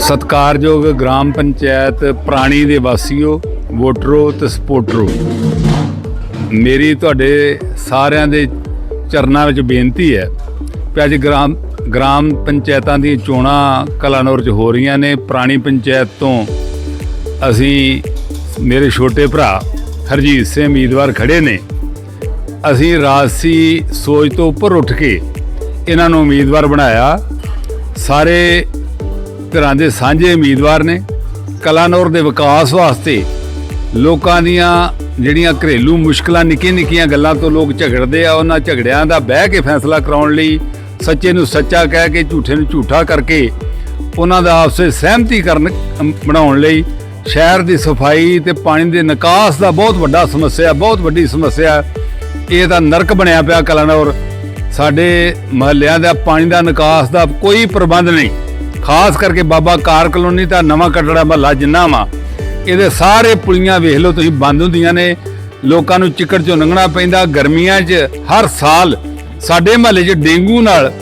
ਸਤਕਾਰਯੋਗ ਗ੍ਰਾਮ ਪੰਚਾਇਤ ਪ੍ਰਾਣੀ ਦੇ ਵਾਸੀਓ, ਵੋਟਰੋ ਤੇ ਸਪੋਰਟਰੋ ਮੇਰੀ ਤੁਹਾਡੇ ਸਾਰਿਆਂ ਦੇ ਚਰਨਾਂ ਵਿੱਚ ਬੇਨਤੀ ਹੈ ਕਿ ਅੱਜ ਗ੍ਰਾਮ ਗ੍ਰਾਮ ਪੰਚਾਇਤਾਂ ਦੀਆਂ ਚੋਣਾਂ ਕਲਾਨੌਰ 'ਚ ਹੋ ਰਹੀਆਂ ਨੇ। ਪ੍ਰਾਣੀ ਪੰਚਾਇਤ ਤੋਂ ਅਸੀਂ ਮੇਰੇ ਛੋਟੇ ਭਰਾ ਹਰਜੀਤ ਸਿੰਘ ਉਮੀਦਵਾਰ ਖੜੇ ਨੇ। ਅਸੀਂ ਰਾਜਸੀ ਸੋਚ ਤੋਂ ਉੱਪਰ ਉੱਠ ਕੇ ਇਹਨਾਂ ਨੂੰ ਉਮੀਦਵਾਰ ਬਣਾਇਆ। ਸਾਰੇ ਧਿਰਾਂ ਦੇ ਸਾਂਝੇ ਉਮੀਦਵਾਰ ਨੇ। ਕਲਾਨੌਰ ਦੇ ਵਿਕਾਸ ਵਾਸਤੇ ਲੋਕਾਂ ਦੀਆਂ ਜਿਹੜੀਆਂ ਘਰੇਲੂ ਮੁਸ਼ਕਲਾਂ ਨਿੱਕੀਆਂ ਨਿੱਕੀਆਂ ਗੱਲਾਂ ਤੋਂ ਲੋਕ ਝਗੜਦੇ ਆ, ਉਹਨਾਂ ਝਗੜਿਆਂ ਦਾ ਬਹਿ ਕੇ ਫੈਸਲਾ ਕਰਾਉਣ ਲਈ ਸੱਚੇ ਨੂੰ ਸੱਚਾ ਕਹਿ ਕੇ, ਝੂਠੇ ਨੂੰ ਝੂਠਾ ਕਰਕੇ ਉਹਨਾਂ ਦਾ ਆਪਸੇ ਸਹਿਮਤੀ ਕਰਨ ਬਣਾਉਣ ਲਈ ਸ਼ਹਿਰ ਦੀ ਸਫ਼ਾਈ ਤੇ ਪਾਣੀ ਦੇ ਨਿਕਾਸ ਦਾ ਬਹੁਤ ਵੱਡਾ ਸਮੱਸਿਆ, ਬਹੁਤ ਵੱਡੀ ਸਮੱਸਿਆ। ਇਹ ਤਾਂ ਨਰਕ ਬਣਿਆ ਪਿਆ ਕਲਾਨੌਰ। ਸਾਡੇ ਮਹੱਲਿਆਂ ਦਾ ਪਾਣੀ ਦਾ ਨਿਕਾਸ ਦਾ ਕੋਈ ਪ੍ਰਬੰਧ ਨਹੀਂ। ਖਾਸ ਕਰਕੇ ਬਾਬਾ ਕਾਰ ਕਲੋਨੀ ਦਾ ਨਵਾਂ ਕਟੜਾ ਮਹੱਲਾ ਜਿੰਨਾ ਵਾ, ਇਹਦੇ ਸਾਰੇ ਪੁਲੀਆਂ ਵੇਖ ਲਓ ਤੁਸੀਂ, ਬੰਦ ਹੁੰਦੀਆਂ ਨੇ। ਲੋਕਾਂ ਨੂੰ ਚਿੱਕੜ ਚੋਂ ਲੰਘਣਾ ਪੈਂਦਾ, ਗਰਮੀਆਂ 'ਚ ਹਰ ਸਾਲ ਸਾਡੇ ਮਹੱਲੇ 'ਚ ਡੇਂਗੂ ਨਾਲ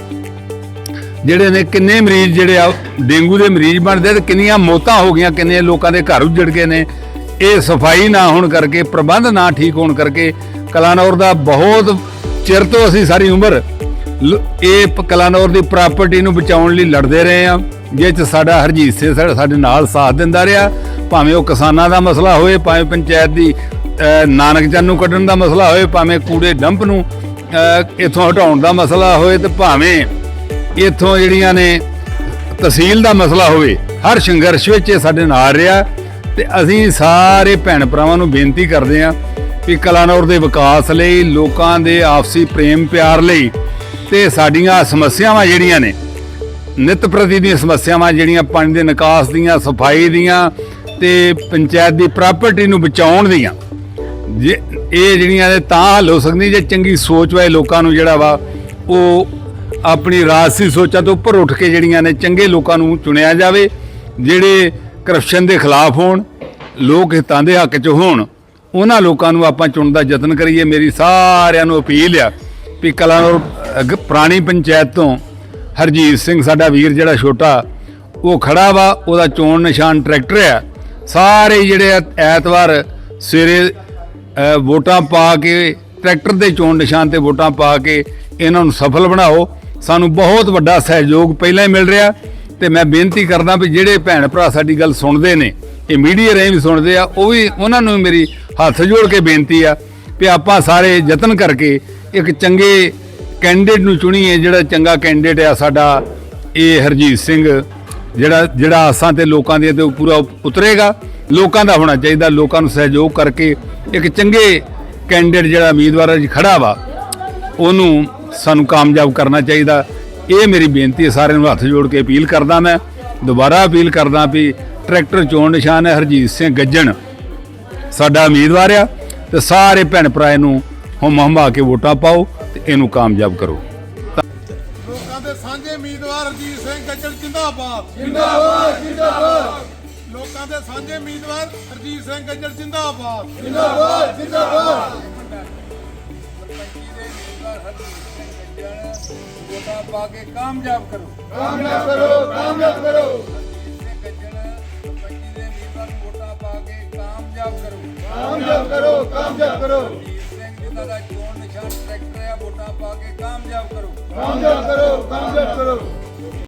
ਜਿਹੜੇ ਨੇ, ਕਿੰਨੇ ਮਰੀਜ਼ ਜਿਹੜੇ ਆ, ਡੇਂਗੂ ਦੇ ਮਰੀਜ਼ ਬਣਦੇ ਤੇ ਕਿੰਨੀਆਂ ਮੌਤਾਂ ਹੋ ਗਈਆਂ, ਕਿੰਨੇ ਲੋਕਾਂ ਦੇ ਘਰ ਉੱਜੜ ਗਏ ਨੇ। ਇਹ ਸਫ਼ਾਈ ਨਾ ਹੋਣ ਕਰਕੇ, ਪ੍ਰਬੰਧ ਨਾ ਠੀਕ ਹੋਣ ਕਰਕੇ ਕਲਾਨੌਰ ਦਾ ਬਹੁਤ ਚਿਰ ਤੋਂ ਅਸੀਂ ਸਾਰੀ ਉਮਰ ਇਹ ਕਲਾਨੌਰ ਦੀ ਪ੍ਰਾਪਰਟੀ ਨੂੰ ਬਚਾਉਣ ਲਈ ਲੜਦੇ ਰਹੇ ਆ ਜਿਹ ਚ ਸਾਡਾ ਹਰਜੀਤ ਸਿੰਘ ਸਰ ਸਾਡੇ ਨਾਲ ਸਾਥ ਦਿੰਦਾ ਰਿਹਾ ਭਾਵੇਂ ਉਹ ਕਿਸਾਨਾਂ ਦਾ ਮਸਲਾ ਹੋਵੇ ਭਾਵੇਂ ਪੰਚਾਇਤ ਦੀ ਨਾਨਕ ਚੰਨ ਨੂੰ ਕੱਢਣ ਦਾ ਮਸਲਾ ਹੋਵੇ ਭਾਵੇਂ ਕੂੜੇ ਡੰਪ ਨੂੰ ਅਹ, ਇੱਥੋਂ ਹਟਾਉਣ ਦਾ ਮਸਲਾ ਹੋਵੇ ਤੇ ਭਾਵੇਂ ਇੱਥੋਂ ਜਿਹੜੀਆਂ ਨੇ ਤਹਿਸੀਲ ਦਾ ਮਸਲਾ ਹੋਵੇ ਹਰ ਸੰਘਰਸ਼ ਵਿੱਚ ਇਹ ਸਾਡੇ ਨਾਲ ਰਿਹਾ ਤੇ ਅਸੀਂ ਸਾਰੇ ਭੈਣ ਭਰਾਵਾਂ ਨੂੰ ਬੇਨਤੀ ਕਰਦੇ ਹਾਂ ਕਿ ਕਲਾਨੌਰ ਦੇ ਵਿਕਾਸ ਲਈ ਲੋਕਾਂ ਦੇ ਆਪਸੀ ਪ੍ਰੇਮ ਪਿਆਰ ਲਈ ਤੇ ਸਾਡੀਆਂ ਸਮੱਸਿਆਵਾਂ ਜਿਹੜੀਆਂ ਨੇ ਨਿਤ ਪ੍ਰਤੀ ਦੀਆਂ ਸਮੱਸਿਆਵਾਂ ਜਿਹੜੀਆਂ ਪਾਣੀ ਦੇ ਨਿਕਾਸ ਦੀਆਂ, ਸਫ਼ਾਈ ਦੀਆਂ ਤੇ ਪੰਚਾਇਤ ਦੀ ਪ੍ਰਾਪਰਟੀ ਨੂੰ ਬਚਾਉਣ ਦੀਆਂ। ਜੇ ਇਹ ਜਿਹੜੀਆਂ ਨੇ ਤਾਂ ਹੱਲ ਹੋ ਸਕਦੀਆਂ ਜੇ ਚੰਗੀ ਸੋਚ ਵਾਲੇ ਲੋਕਾਂ ਨੂੰ ਜਿਹੜਾ ਵਾ, ਉਹ ਆਪਣੀ ਰਾਜਸੀ ਸੋਚਾਂ ਤੋਂ ਉੱਪਰ ਉੱਠ ਕੇ ਜਿਹੜੀਆਂ ਨੇ ਚੰਗੇ ਲੋਕਾਂ ਨੂੰ ਚੁਣਿਆ ਜਾਵੇ, ਜਿਹੜੇ ਕਰਪਸ਼ਨ ਦੇ ਖਿਲਾਫ ਹੋਣ, ਲੋਕ ਹਿੱਤਾਂ ਦੇ ਹੱਕ 'ਚ ਹੋਣ, ਉਹਨਾਂ ਲੋਕਾਂ ਨੂੰ ਆਪਾਂ ਚੁਣਨ ਦਾ ਯਤਨ ਕਰੀਏ। ਮੇਰੀ ਸਾਰਿਆਂ ਨੂੰ ਅਪੀਲ ਆ ਵੀ ਕਲਾਨੌਰ ਅਗ- ਪੁਰਾਣੀ ਪੰਚਾਇਤ ਤੋਂ ਹਰਜੀਤ ਸਿੰਘ, ਸਾਡਾ ਵੀਰ ਜਿਹੜਾ ਛੋਟਾ, ਉਹ ਖੜਾ ਵਾ, ਉਹਦਾ ਚੋਣ ਨਿਸ਼ਾਨ ਟਰੈਕਟਰ ਆ। ਸਾਰੇ ਜਿਹੜੇ ਐ- ਐਤਵਾਰ ਸਵੇਰੇ ਵੋਟਾਂ ਪਾ ਕੇ, ਟਰੈਕਟਰ ਦੇ ਚੋਣ ਨਿਸ਼ਾਨ ਤੇ ਵੋਟਾਂ ਪਾ ਕੇ ਇਹਨਾਂ ਨੂੰ ਸਫਲ ਬਣਾਓ। ਸਾਨੂੰ ਬਹੁਤ ਵੱਡਾ ਸਹਿਯੋਗ ਪਹਿਲਾਂ ਹੀ ਮਿਲ ਰਿਹਾ ਤੇ ਮੈਂ ਬੇਨਤੀ ਕਰਦਾ ਵੀ ਜਿਹੜੇ ਭੈਣ ਭਰਾ ਸਾਡੀ ਗੱਲ ਸੁਣਦੇ ਨੇ, ਇਹ ਮੀਡੀਆ ਰਾਹੀਂ ਵੀ ਸੁਣਦੇ ਆ, ਉਹ ਵੀ ਉਹਨਾਂ ਨੂੰ ਵੀ ਮੇਰੀ ਹੱਥ ਜੋੜ ਕੇ ਬੇਨਤੀ ਆ ਵੀ ਆਪਾਂ ਸਾਰੇ ਯਤਨ ਕਰਕੇ ਇੱਕ ਚੰਗੇ ਕੈਂਡੀਡੇਟ ਨੂੰ ਚੁਣੀਏ, ਜਿਹੜਾ ਚੰਗਾ ਕੈਂਡੀਡੇਟ ਆ ਸਾਡਾ, ਇਹ ਹਰਜੀਤ ਸਿੰਘ, ਜਿਹੜਾ ਜਿਹੜਾ ਆਸਾਂ ਤੇ ਲੋਕਾਂ ਦੇ ਤੇ ਪੂਰਾ ਉਤਰੇਗਾ। ਲੋਕਾਂ ਦਾ ਹੋਣਾ ਚਾਹੀਦਾ, ਲੋਕਾਂ ਨੂੰ ਸਹਿਯੋਗ ਕਰਕੇ ਇੱਕ ਚੰਗੇ ਕੈਂਡੀਡੇਟ ਜਿਹੜਾ ਉਮੀਦਵਾਰ ਅੱਜ ਖੜਾ ਵਾ, ਉਹਨੂੰ ਸਾਨੂੰ ਕਾਮਯਾਬ ਕਰਨਾ ਚਾਹੀਦਾ। ਇਹ ਮੇਰੀ ਬੇਨਤੀ ਹੈ, ਸਾਰਿਆਂ ਨੂੰ ਹੱਥ ਜੋੜ ਕੇ ਅਪੀਲ ਕਰਦਾ ਮੈਂ, ਦੁਬਾਰਾ ਅਪੀਲ ਕਰਦਾ ਵੀ ਟਰੈਕਟਰ ਚੋਣ ਨਿਸ਼ਾਨ ਹੈ, ਹਰਜੀਤ ਸਿੰਘ ਗੱਜਣ। ਸਾਡਾ ਉਮੀਦਵਾਰ ਆ, ਤੇ ਸਾਰੇ ਭੈਣ ਭਰਾ ਨੂੰ ਹਮ ਹਮਾ ਕੇ ਵੋਟਾਂ ਪਾਓ। ਤੇ ਇਹਨੂੰ ਕਾਮਯਾਬ ਕਰੋ। ਲੋਕਾਂ ਦੇ ਸਾਂਝੇ ਉਮੀਦਵਾਰ ਰਜੀਤ ਸਿੰਘ ਗੱਜਲ ਜਿੰਦਾਬਾਦ। ਜਿੰਦਾਬਾਦ ਜਿੰਦਾਬਾਦ। ਲੋਕਾਂ ਦੇ ਸਾਂਝੇ ਉਮੀਦਵਾਰ ਰਜੀਤ ਸਿੰਘ ਗੱਜਲ ਜਿੰਦਾਬਾਦ। ਜਿੰਦਾਬਾਦ ਜਿੰਦਾਬਾਦ। ਵੋਟਾਂ ਪਾ ਕੇ ਕਾਮਯਾਬ ਕਰੋ। ਕਾਮਯਾਬ ਕਰੋ ਕਾਮਯਾਬ ਕਰੋ। ਕਾਮਯਾਬ ਕਰੋ ਕਾਮਯਾਬ ਕਰੋ। ਜਿਨ੍ਹਾਂ ਦਾ ਚੋਣ ਨਿਸ਼ਾਨ ਟਰੈਕਟਰ ਆ ਵੋਟਾਂ ਪਾ ਕੇ ਕਾਮਯਾਬ ਕਰੋ। ਕਾਮਯਾਬ ਕਰੋ ਕਾਮਯਾਬ ਕਰੋ।